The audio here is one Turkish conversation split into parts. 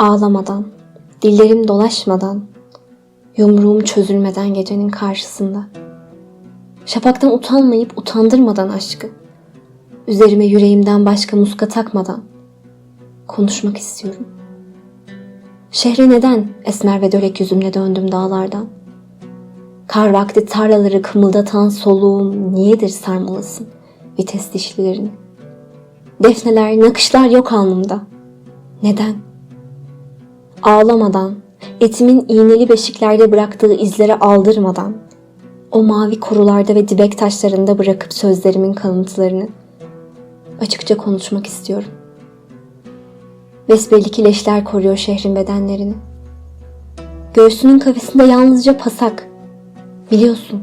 Ağlamadan, dillerim dolaşmadan, yumruğum çözülmeden gecenin karşısında. Şafaktan utanmayıp utandırmadan aşkı, üzerime yüreğimden başka muska takmadan konuşmak istiyorum. Şehre neden esmer ve dölek yüzümle döndüm dağlardan? Kar vakti tarlaları kımıldatan soluğum niyedir sarmalısın vites dişlilerini? Defneler, nakışlar yok alnımda. Neden? Ağlamadan, etimin iğneli beşiklerde bıraktığı izlere aldırmadan, o mavi korularda ve dibek taşlarında bırakıp sözlerimin kalıntılarını açıkça konuşmak istiyorum. Besbelli kileşler koruyor şehrin bedenlerini. Göğsünün kafesinde yalnızca pasak. Biliyorsun,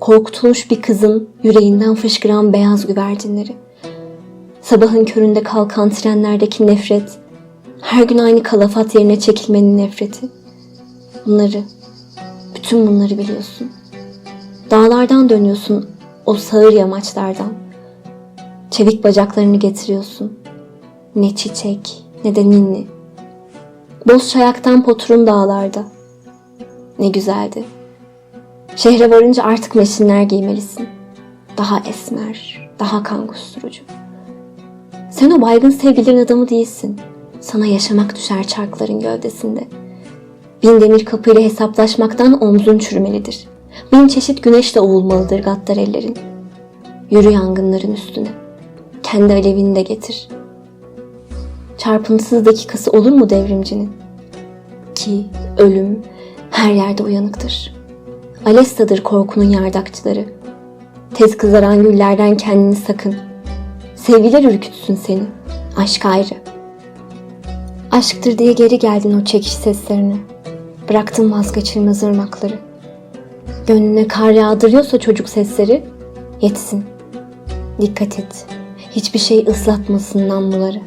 korkutulmuş bir kızın yüreğinden fışkıran beyaz güvercinleri. Sabahın köründe kalkan trenlerdeki nefret, her gün aynı kalafat yerine çekilmenin nefreti. Bunları, bütün bunları biliyorsun. Dağlardan dönüyorsun o sağır yamaçlardan. Çevik bacaklarını getiriyorsun. Ne çiçek ne de ninni. Boz çayaktan poturun dağlarda. Ne güzeldi. Şehre varınca artık meşinler giymelisin. Daha esmer, daha kan kusturucu. Sen o baygın sevgililerin adamı değilsin. Sana yaşamak düşer çarkların gövdesinde. Bin demir kapıyla hesaplaşmaktan omzun çürümelidir. Bin çeşit güneşle ovulmalıdır gaddar ellerin. Yürü yangınların üstüne. Kendi alevini de getir. Çarpıntısız dakikası olur mu devrimcinin? Ki ölüm her yerde uyanıktır. Alesta'dır korkunun yardakçıları. Tez kızaran güllerden kendini sakın. Sevgiler ürkütsün seni. Aşk ayrı. Aşktır diye geri geldin o çekiş seslerine. Bıraktın vazgeçilmez ırmakları. Gönlüne kar yağdırıyorsa çocuk sesleri, yetsin. Dikkat et. Hiçbir şey ıslatmasın namluları.